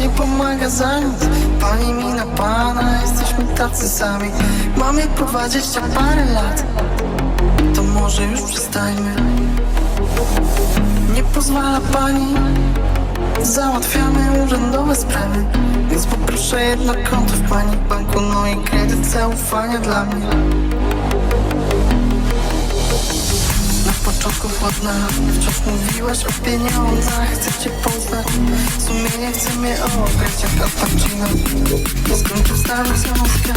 nie pomaga za nic. Pani mi na pana, jesteśmy tacy sami. Mamy po dwadzieścia parę lat. To może już przestańmy. Nie pozwala pani. Załatwiamy urzędowe sprawy Więc poproszę jedno konto w pani banku. No i kredyt zaufania dla mnie chłodna Wciąż mówiłaś o pieniądzach Chcę cię poznać. Sumienie chce mnie ograć Jak Al Pacino Nie skończył stary związka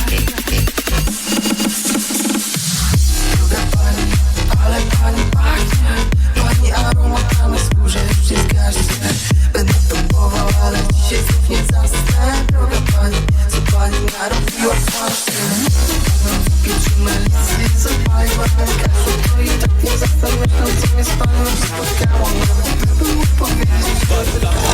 Droga pani, ale pani pachnie. Pani aromat na skórze już nie zgaśnie. Będę próbował, ale dzisiaj znów nie zasnę. Droga pani, co pani narobiła? Właśnie But love, but I want to